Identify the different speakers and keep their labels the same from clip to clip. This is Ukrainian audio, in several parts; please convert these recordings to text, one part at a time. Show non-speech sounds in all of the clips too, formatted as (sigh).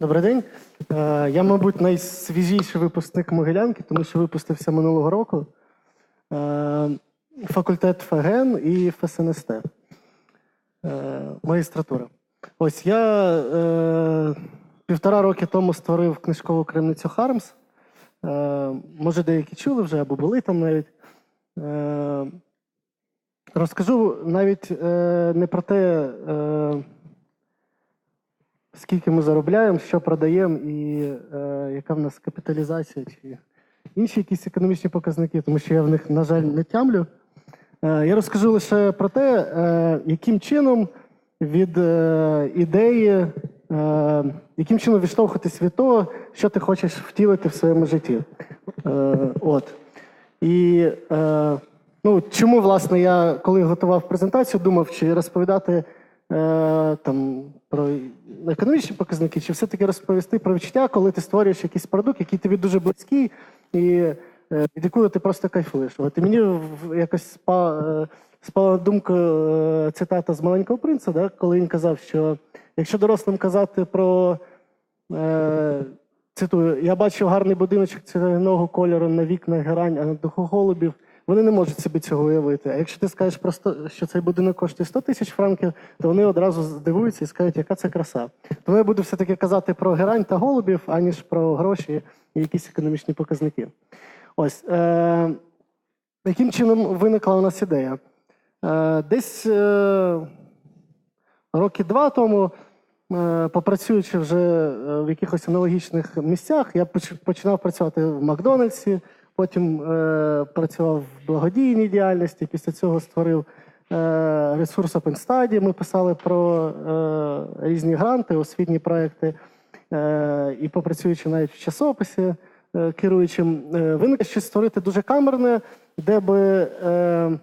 Speaker 1: Добрий день. Е, Я, мабуть, найсвіжіший випускник Могилянки, тому що випустився минулого року. Е, Факультет ФГН і ФСНСТ. Е, Магістратура. Ось я півтора роки тому створив книжкову крамницю Хармс. Може, деякі чули вже або були там навіть. Розкажу навіть не про те, скільки ми заробляємо, що продаємо і е, яка в нас капіталізація чи інші якісь економічні показники, тому що я в них, на жаль, не тямлю. Е, я розкажу лише про те, е, яким чином від е, ідеї, е, яким чином відштовхуватись від того, що ти хочеш втілити в своєму житті. Е, от. І е, ну, чому, власне, я коли готував презентацію, думав, чи розповідати там, про економічні показники, чи все-таки розповісти про відчуття, коли ти створюєш якийсь продукт, який тобі дуже близький, і е, від якого ти просто кайфуєш. От і мені якось е, спала думку е, цитата з маленького принца, да, коли він казав, що якщо дорослим казати про. Е, Цитую, я бачив гарний будиночок цього кольору на вікнах герань, а на духу голубів. Вони не можуть собі цього уявити. А якщо ти скажеш просто, що цей будинок коштує 100 тисяч франків, то вони одразу здивуються і скажуть, яка це краса. Тому я буду все-таки казати про герань та голубів, аніж про гроші і якісь економічні показники. Ось. Е- яким чином виникла у нас ідея? Е- десь е- роки два тому. Е, Попрацюючи вже е, в якихось аналогічних місцях, я починав працювати в Макдональдсі, потім е, працював в благодійній діяльності. Після цього створив е, ресурс OpenStudy. Ми писали про е, різні гранти, освітні проекти. Е, і попрацюючи навіть в часописі е, керуючим, е, виникло щось створити дуже камерне, де би. Е,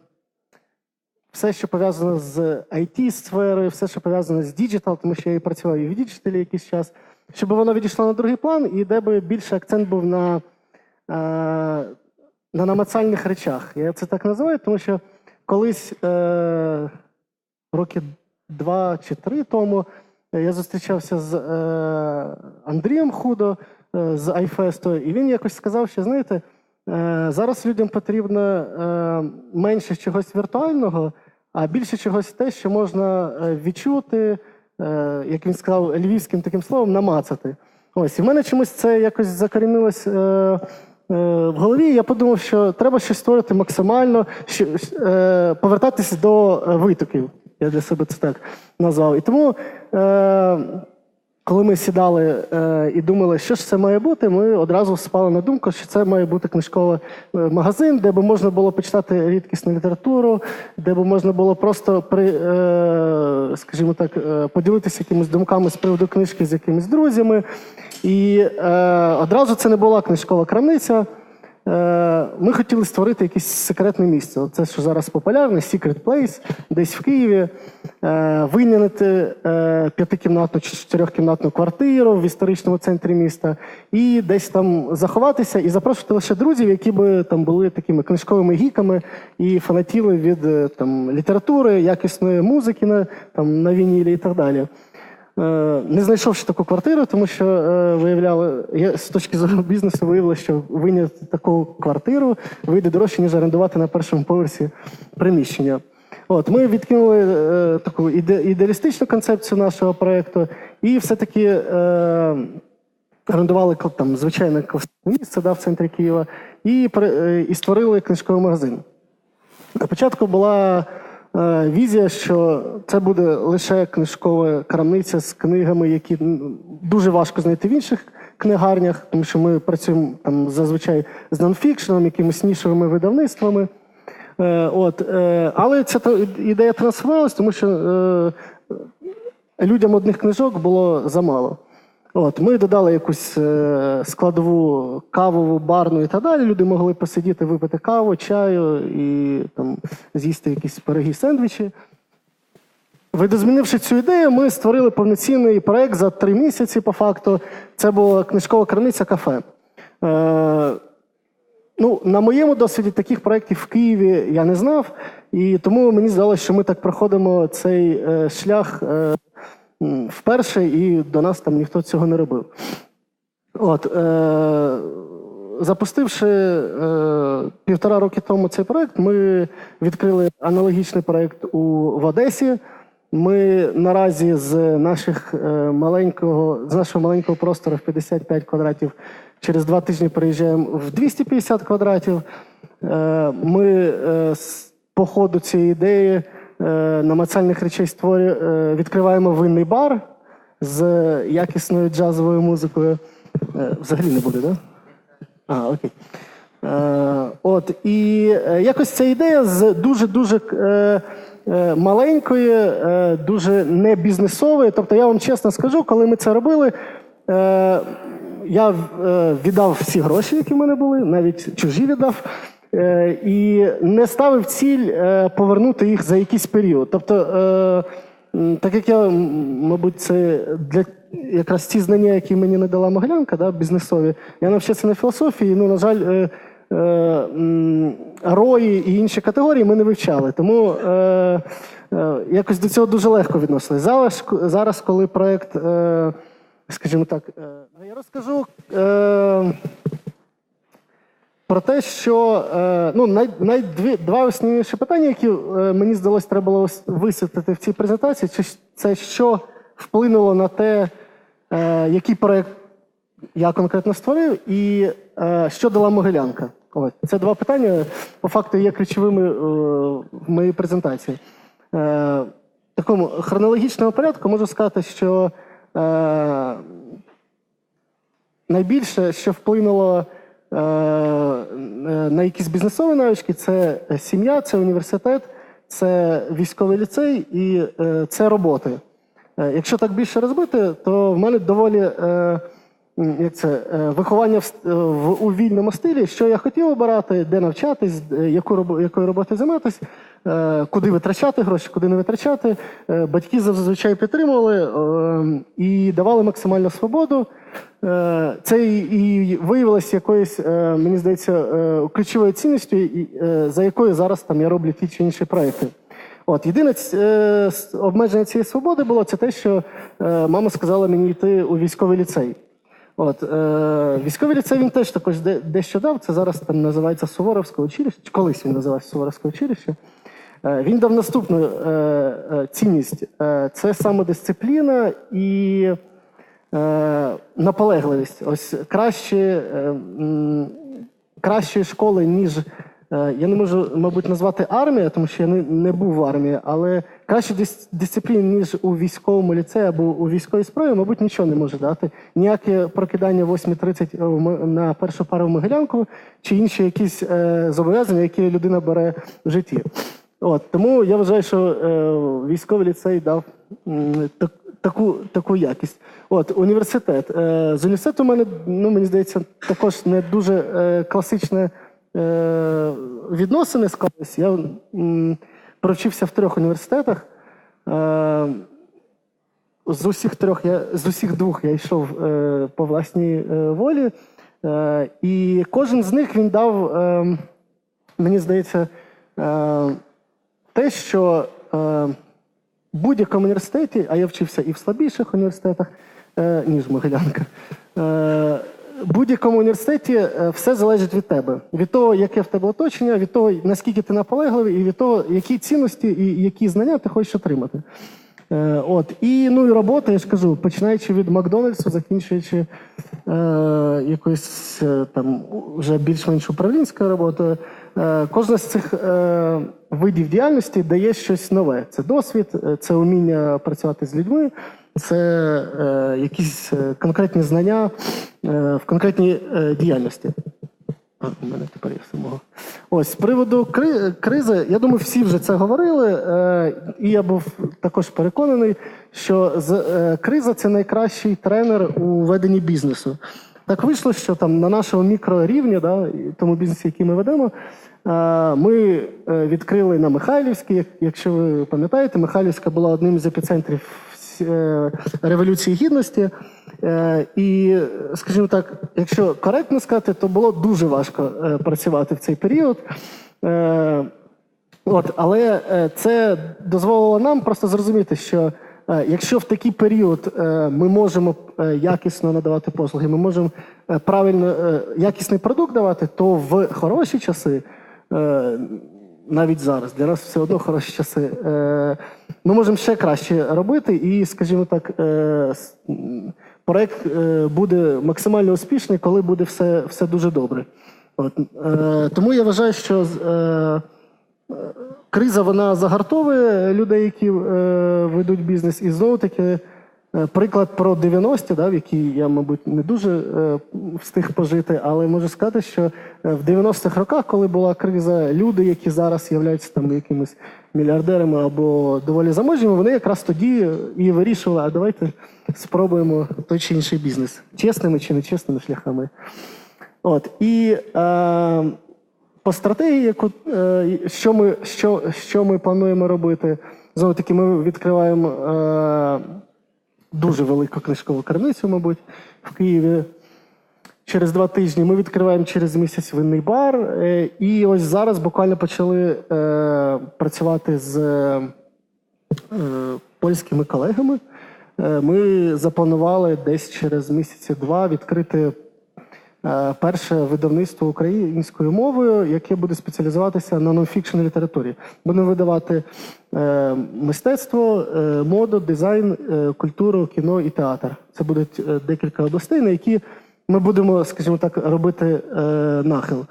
Speaker 1: все, що пов'язано з it сферою все, що пов'язано з діджитал, тому що я і працював і в діджиталі якийсь час, щоб воно відійшло на другий план, і де би більше акцент був на, на намацальних речах. Я це так називаю, тому що колись е, роки два чи три тому е, я зустрічався з е, Андрієм Худо е, з iFest, і він якось сказав, що знаєте. Е, Зараз людям потрібно е, менше чогось віртуального, а більше чогось те, що можна е, відчути, е, як він сказав, львівським таким словом, намацати. Ось, і в мене чомусь це якось закорінилось е, е, в голові. Я подумав, що треба щось створити максимально, що, е, повертатися до е, витоків. Я для себе це так назвав. І тому. Е, коли ми сідали е, і думали, що ж це має бути, ми одразу спали на думку, що це має бути книжковий е, магазин, де би можна було почитати рідкісну літературу, де би можна було просто при, е, скажімо так, е, поділитися якимись думками з приводу книжки з якимись друзями. І е, одразу це не була книжкова крамниця. Е, Ми хотіли створити якесь секретне місце. Це, що зараз популярне, Secret Place, десь в Києві, Е, винянити е, п'ятикімнатну чи чотирьохкімнатну квартиру в історичному центрі міста і десь там заховатися і запрошувати лише друзів, які би там були такими книжковими гіками і фанатіли від там, літератури, якісної музики на, там, на вінілі і так далі. Е, Не знайшовши таку квартиру, тому що е, виявляли, я з точки зору бізнесу виявилося, що виняти таку квартиру вийде дорожче, ніж орендувати на першому поверсі приміщення. От, ми відкинули е, таку іде, ідеалістичну концепцію нашого проєкту і все-таки е, орендували там, звичайне місце да, в центрі Києва і, е, і створили книжковий магазин. На початку була візія, що це буде лише книжкова крамниця з книгами, які дуже важко знайти в інших книгарнях, тому що ми працюємо там зазвичай з нонфікшеном, якимись нішовими видавництвами. Е, от, е, але ця ідея трансформувалась, тому що е, людям одних книжок було замало. От, ми додали якусь е, складову кавову, барну і так далі. Люди могли посидіти, випити каву, чаю і там, з'їсти якісь пироги, сендвічі. Видозмінивши цю ідею, ми створили повноцінний проект за три місяці, по факту. Це була книжкова крамниця кафе. Е, Ну, на моєму досвіді таких проєктів в Києві я не знав, і тому мені здалося, що ми так проходимо цей е, шлях е, вперше, і до нас там ніхто цього не робив. От, е, запустивши е, півтора роки тому цей проект, ми відкрили аналогічний проект у, в Одесі. Ми наразі з наших е, маленького, з нашого маленького простору в 55 квадратів через два тижні переїжджаємо в 250 квадратів. Е, ми е, по ходу цієї ідеї намацальних речей створю, е, відкриваємо винний бар з якісною джазовою музикою. Е, взагалі не буде, так? Да? А, окей. Е, от, і е, якось ця ідея з дуже-дуже е, е, маленької, е, дуже не бізнесової. Тобто, я вам чесно скажу, коли ми це робили, е, я е, віддав всі гроші, які в мене були, навіть чужі віддав. Е, і не ставив ціль е, повернути їх за якийсь період. Тобто, е, так як я, мабуть, це для якраз ті знання, які мені не дала Могилянка, да, бізнесові, я навчився на філософії, ну, на жаль, рої і інші категорії ми не вивчали. Тому якось до цього дуже легко відносились. Зараз, зараз коли проект, е, скажімо так, я розкажу. Про те, що е, ну, най, два основніші питання, які е, мені здалося, треба було висвітлити в цій презентації, чи це що вплинуло на те, е, який проєкт я конкретно створив, і що дала Могилянка. От. Це два питання, по факту, є ключовими в моїй презентації. В такому хронологічному порядку можу сказати, що найбільше, що вплинуло на якісь бізнесові навички, це сім'я, це університет, це військовий ліцей і е, це роботи. Е, Якщо так більше розбити, то в мене доволі е, як це, е, виховання в, е, в, у вільному стилі, що я хотів обирати, де навчатись, е, яку якою роботою займатися, е, куди витрачати гроші, куди не витрачати. Е, Батьки зазвичай підтримували е, і давали максимальну свободу. Е, Це і, виявилось якоюсь, е, мені здається, е, ключовою цінністю, е, за якою зараз там я роблю ті чи інші проекти. От єдине е, обмеження цієї свободи було це те, що е, мама сказала мені йти у військовий ліцей. От, е, військовий ліцей він теж також де, дещо дав. Це зараз там називається Суворовське училище. Колись він називався Суворовське училище. Е, він дав наступну е, е, цінність: це самодисципліна і наполегливість. Ось краще, кращої школи, ніж я не можу, мабуть, назвати армія, тому що я не, не був в армії, але краще дис, дисципліни, ніж у військовому ліцеї або у військовій справі, мабуть, нічого не може дати. Ніяке прокидання 8.30 на першу пару в Могилянку чи інші якісь зобов'язання, які людина бере в житті. От, тому я вважаю, що е, військовий ліцей дав м, так, таку, таку якість. От, університет. Е, з університету у мене, ну, мені здається, також не дуже е, класичне е, відносини склались. Я м, провчився в трьох університетах. Е, з усіх трьох я з усіх двох я йшов е, по власній е, волі, е, і кожен з них він дав, е, мені здається, е, те, що е, в будь-якому університеті, а я вчився і в слабіших університетах, е, ніж Могилянка. Е, в будь-якому університеті е, все залежить від тебе, від того, яке в тебе оточення, від того, наскільки ти наполегливий, і від того, які цінності і які знання ти хочеш отримати. Е, от. І, ну, і робота, я ж кажу, починаючи від Макдональдсу, закінчуючи е, якоюсь е, там вже більш-менш управлінською роботою. Е, кожна з цих е, видів діяльності дає щось нове. Це досвід, е, це вміння працювати з людьми, це якісь конкретні знання в конкретній діяльності. У мене тепер є самого. Ось з приводу кри- кризи, я думаю, всі вже це говорили, е, і я був також переконаний, що з, е, криза це найкращий тренер у веденні бізнесу. Так вийшло, що там на нашому мікрорівні, да, тому бізнесі, який ми ведемо, ми е, відкрили на Михайлівській. Якщо ви пам'ятаєте, Михайлівська була одним з епіцентрів е, Революції Гідності. Е, І, скажімо так, якщо коректно сказати, то було дуже важко працювати в цей період. От, але це дозволило нам просто зрозуміти, що якщо в такий період ми можемо якісно надавати послуги, ми можемо правильно якісний продукт давати, то в хороші часи, навіть зараз, для нас все одно хороші часи, е, ми можемо ще краще робити, і, скажімо так, е, проект е, буде максимально успішний, коли буде все, все дуже добре. От, е, тому я вважаю, що е, криза вона загартовує людей, які е, ведуть бізнес. І знову таки, е, приклад про 90-ті, да, в які я, мабуть, не дуже е, встиг пожити, але можу сказати, що е, в 90-х роках, коли була криза, люди, які зараз являються там якимись мільярдерами або доволі заможніми, вони якраз тоді і вирішували, а давайте спробуємо той чи інший бізнес чесними чи нечесними шляхами. От і е, по стратегії, яку е, що ми що, що ми плануємо робити, знову таки, ми відкриваємо е, дуже велику книжкову крамницю, мабуть, в Києві. Через два тижні ми відкриваємо через місяць винний бар. Е, і ось зараз буквально почали е, працювати з е, польськими колегами. Е, ми запланували десь через місяці два відкрити перше видавництво українською мовою, яке буде спеціалізуватися на нонфікшн літературі. Будемо видавати е, мистецтво, е, моду, дизайн, е, культуру, кіно і театр. Це будуть е, декілька областей, на які ми будемо, скажімо так, робити е, нахил.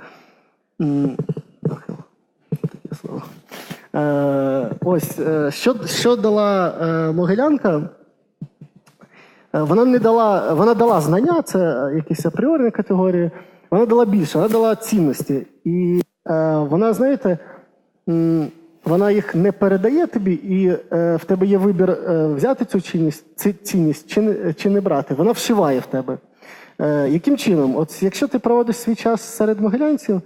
Speaker 1: Нахил. Таке слово. Е, ось, е, що, що дала е, Могилянка? Е, Вона не дала, вона дала знання, це якісь апріорні категорії. Вона дала більше, вона дала цінності. І е, вона, знаєте, вона їх не передає тобі, і е, в тебе є вибір е, взяти цю цінність, ці- цінність чи, чи не брати. Вона вшиває в тебе. Е, яким чином? От якщо ти проводиш свій час серед могилянців,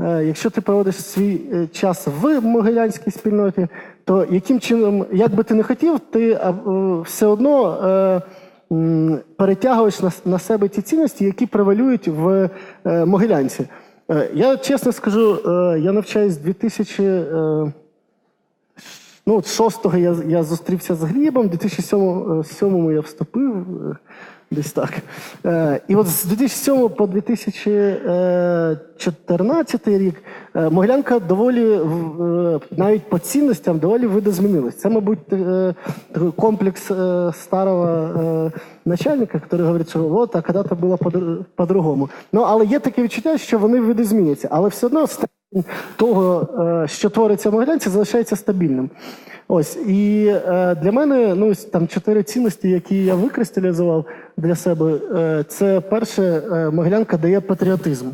Speaker 1: е, якщо ти проводиш свій е, час в могилянській спільноті, то яким чином, як би ти не хотів, ти е, все одно е, перетягуєш на, себе ті цінності, які превалюють в е, могилянці. Е, я чесно скажу, е, я навчаюсь з 2000. Е, Ну, от 6-го я, я зустрівся з Глібом, в 2007 я вступив десь так. Е, і от з 2007 по 2014 рік е, Могилянка доволі е, навіть по цінностям доволі видозмінилась. Це, мабуть, е, такий комплекс е, старого е, начальника, який говорить, що от, а коли-то було по- по-другому. Ну, але є таке відчуття, що вони видозміняться. Але все одно того, е, що твориться в Могилянці, залишається стабільним. Ось і е, для мене ну там чотири цінності, які я викристалізував для себе. Е, це перше, Могилянка дає патріотизм.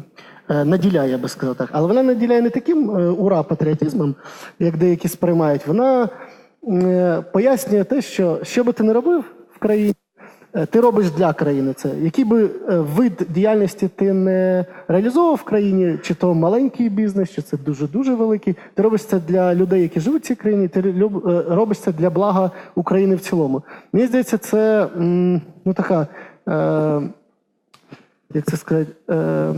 Speaker 1: Наділяє, я би сказав так. Але вона наділяє не таким ура патріотизмом, як деякі сприймають. Вона пояснює те, що що би ти не робив в країні, ти робиш для країни це. Який би е, вид діяльності ти не реалізовував в країні, чи то маленький бізнес, чи це дуже-дуже великий, ти робиш це для людей, які живуть в цій країні, ти е, робиш це для блага України в цілому. Мені здається, це ну, така, е, як це сказати, е,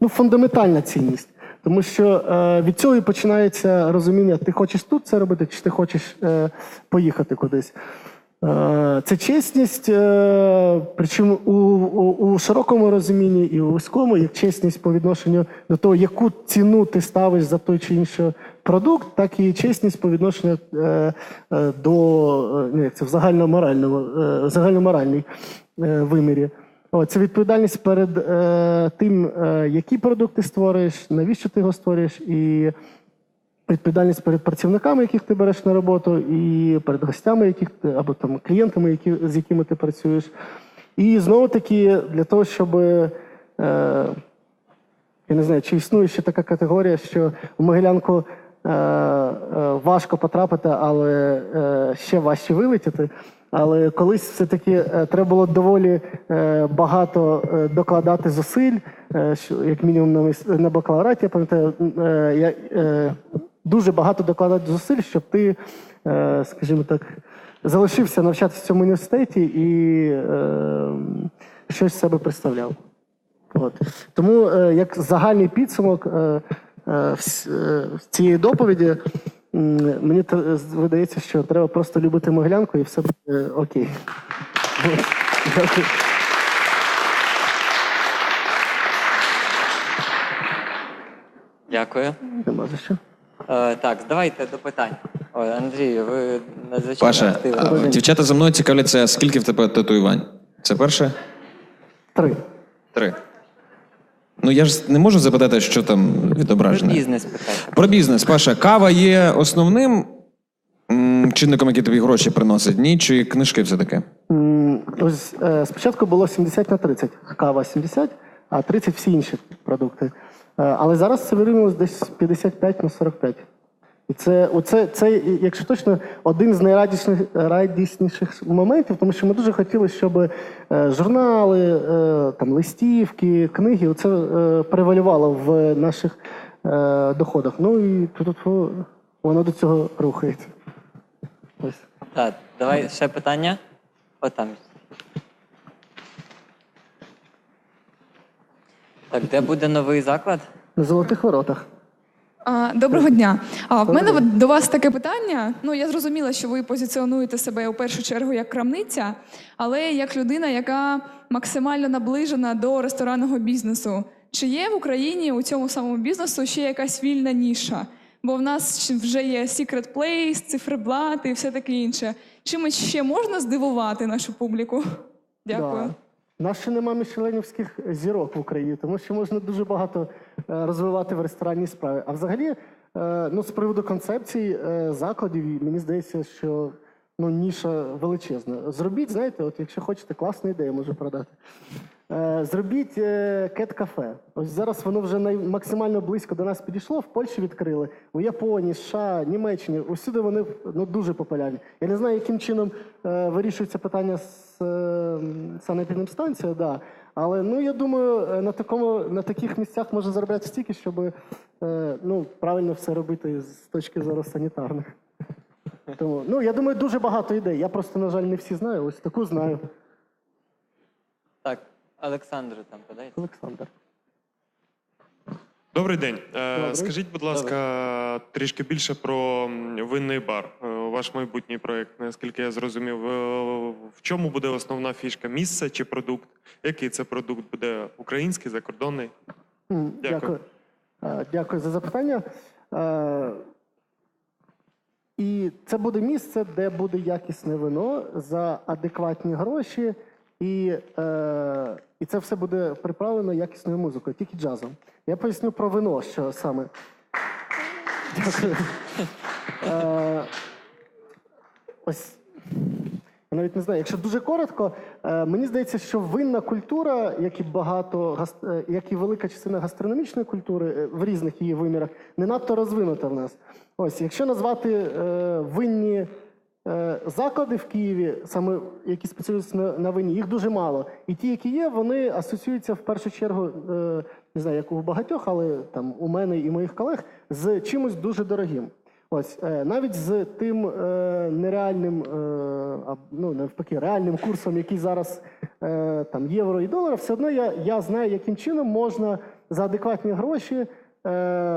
Speaker 1: ну, фундаментальна цінність. Тому що е, від цього і починається розуміння, ти хочеш тут це робити, чи ти хочеш е, поїхати кудись. Е, Це чесність, е, причому у, у, у широкому розумінні і у вузькому, як чесність по відношенню до того, яку ціну ти ставиш за той чи інший продукт, так і чесність по відношенню е, до е, ну, це в загальноморальному, загальноморальній вимірі. О, це відповідальність перед тим, які продукти створюєш, навіщо ти його створюєш, і відповідальність перед працівниками, яких ти береш на роботу, і перед гостями, яких ти, або там клієнтами, які, з якими ти працюєш. І знову таки для того, щоб е, я не знаю, чи існує ще така категорія, що в Могилянку е, е, важко потрапити, але е, ще важче вилетіти. Але колись все-таки е, треба було доволі е, багато е, докладати зусиль, як мінімум на, бакалавраті, я пам'ятаю, я, дуже багато докладати зусиль, щоб ти, е, скажімо так, залишився навчатися в цьому університеті і е, щось з себе представляв. От. Тому, е, як загальний підсумок цієї доповіді, мені видається, що треба просто любити моглянку і все буде окей. Дякую.
Speaker 2: Дякую.
Speaker 1: Нема за що.
Speaker 2: Е, так, давайте до питань. Ой, Андрію, ви надзвичайно
Speaker 3: Паша,
Speaker 2: активні.
Speaker 3: а, дівчата за мною цікавляться, скільки в тебе татуювань? Це перше?
Speaker 1: Три.
Speaker 3: Три. Ну я ж не можу запитати, що там
Speaker 2: Про
Speaker 3: відображено.
Speaker 2: бізнес питайте.
Speaker 3: Про бізнес, Паша, кава є основним м, чинником, який тобі гроші приносить? Ні, чи книжки все таки?
Speaker 1: М, Ось е, спочатку було 70 на 30. Кава 70, а 30 всі інші продукти. Е, Але зараз це вирівнялось десь 55 на 45. І це, оце, це, якщо точно, один з найрадісніших моментів, тому що ми дуже хотіли, щоб е, журнали, е, там, листівки, книги, це превалювало в наших доходах. Ну і воно до цього рухається. Ось.
Speaker 2: Так, давай ще питання. Отам. Так, де буде новий заклад?
Speaker 1: На золотих воротах.
Speaker 4: А, Доброго дня. А в мене до вас таке питання. Ну я зрозуміла, що ви позиціонуєте себе у першу чергу як крамниця, але як людина, яка максимально наближена до ресторанного бізнесу. Чи є в Україні у цьому самому бізнесу ще якась вільна ніша? Бо в нас вже є Secret Place, циферблат і все таке інше. Чимось ще можна здивувати нашу публіку? Дякую.
Speaker 1: Да. Нас ще нема мішеленівських зірок в Україні, тому що можна дуже багато е, розвивати в ресторанній справі. А взагалі, е, ну, з приводу концепції е, закладів, мені здається, що ну, ніша величезна. Зробіть, знаєте, от якщо хочете, класну ідею можу продати. Е, Зробіть е, кет-кафе. Ось зараз воно вже максимально близько до нас підійшло. В Польщі відкрили, у Японії, США, Німеччині. Усюди вони ну, дуже популярні. Я не знаю, яким чином е, вирішується питання з е, санепідним станцією, да. але ну, я думаю, на, такому, на таких місцях можна заробляти стільки, щоб ну, правильно все робити з точки зору санітарних. Тому, ну, я думаю, дуже багато ідей. Я просто, на жаль, не всі знаю. Ось таку знаю.
Speaker 2: Так, Олександру там подайте.
Speaker 1: Олександр.
Speaker 5: Добрий день. Е,
Speaker 1: Добрий.
Speaker 5: Скажіть, будь ласка, трішки більше про винний бар, Е, ваш майбутній проєкт. Наскільки я зрозумів, Е, в чому буде основна фішка? Місце чи продукт? Який це продукт буде український, закордонний? Дякую.
Speaker 1: Дякую. Дякую за запитання. І це буде місце, де буде якісне вино за адекватні гроші, і, е, і це все буде приправлено якісною музикою, тільки джазом. Я поясню про вино, що саме. Дякую. Е, Ось я навіть не знаю, якщо дуже коротко, е, мені здається, що винна культура, як і багато гас- е, як і велика частина гастрономічної культури е, в різних її вимірах, не надто розвинута в нас. Ось, якщо назвати е, винні заклади в Києві, саме які спеціалізуються на, вині, їх дуже мало. І ті, які є, вони асоціюються в першу чергу, е, не знаю, як у багатьох, але там у мене і моїх колег, з чимось дуже дорогим. Ось е, навіть з тим е, нереальним, е, ну навпаки, реальним курсом, який зараз е, там євро і долар, все одно я, я знаю, яким чином можна за адекватні гроші е,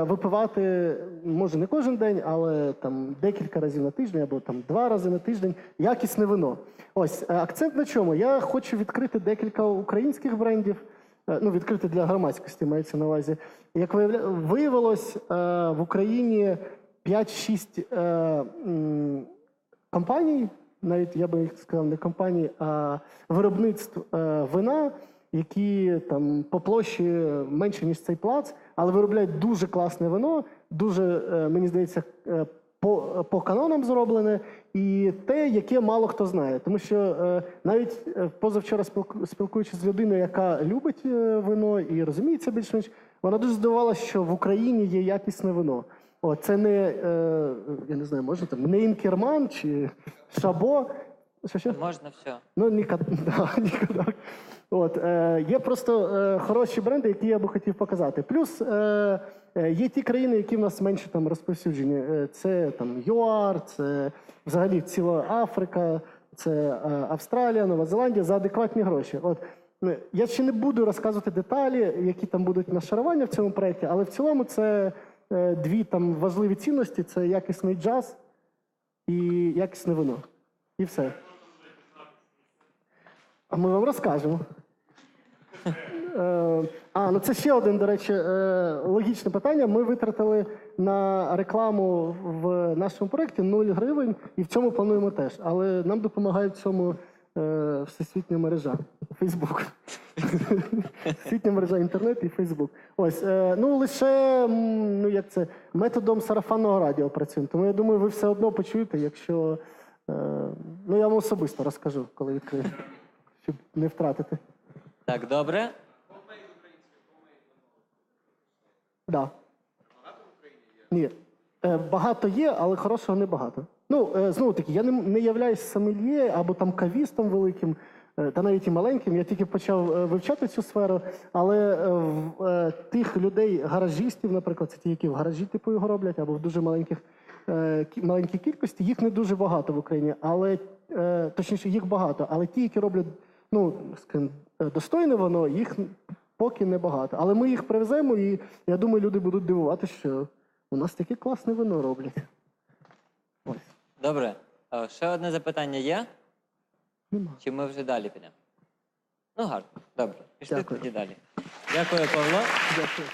Speaker 1: випивати, може не кожен день, але там декілька разів на тиждень або там два рази на тиждень якісне вино. Ось е, акцент на чому? Я хочу відкрити декілька українських брендів. Е, Ну, відкрити для громадськості мається на увазі. Як виявилось, е, в Україні 5-6 е, компаній, навіть я би їх сказав, не компаній, а виробництв е, вина, які там по площі менше, ніж цей плац, але виробляють дуже класне вино, дуже, е, мені здається, е, по, по канонам зроблене, і те, яке мало хто знає. Тому що е, навіть позавчора спілкуючись з людиною, яка любить вино і розуміється більш-менш, вона дуже здивувалася, що в Україні є якісне вино. О, це не, я не знаю, може там не інкерман чи шабо. Що, що?
Speaker 2: Можна все.
Speaker 1: Ну, Ніка, (laughs) да. От, е, є просто е, хороші бренди, які я би хотів показати. Плюс е, е, є ті країни, які в нас менше там розповсюджені. Е, це там ЮАР, це взагалі ціла Африка, це е, Австралія, Нова Зеландія за адекватні гроші. От, е, я ще не буду розказувати деталі, які там будуть нашарування в цьому проєкті, але в цілому це е, дві там важливі цінності: це якісний джаз і якісне вино. І все. А ми вам розкажемо. Е, А, ну це ще один, до речі, е, логічне питання. Ми витратили на рекламу в нашому проєкті 0 гривень, і в цьому плануємо теж. Але нам допомагає в цьому е, всесвітня мережа Фейсбук. Всесвітня мережа інтернет і Фейсбук. Ось, ну лише ну, як це, методом сарафанного радіо працюємо. Тому я думаю, ви все одно почуєте, якщо. Ну, я вам особисто розкажу, коли відкрию, щоб не втратити.
Speaker 2: Так, добре.
Speaker 1: Да. Ні. Е, багато є, але хорошого небагато. Ну, е, знову таки, я не, не являюсь сомельє або там кавістом великим, е, та навіть і маленьким. Я тільки почав е, вивчати цю сферу. Але е, в е, тих людей, гаражістів, наприклад, це ті, які в гаражі типу його роблять, або в дуже маленьких е, кі- маленькій кількості, їх не дуже багато в Україні, але е, точніше, їх багато. Але ті, які роблять, ну скажімо, достойне воно, їх поки небагато. Але ми їх привеземо, і я думаю, люди будуть дивуватися, що у нас таке класне вино роблять. Ось.
Speaker 2: Добре. Е, Ще одне запитання є?
Speaker 1: Нема.
Speaker 2: Чи ми вже далі підемо? Ну, гарно. Добре. Пішли
Speaker 1: Дякую.
Speaker 2: тоді далі. Дякую, Павло.
Speaker 1: Дякую.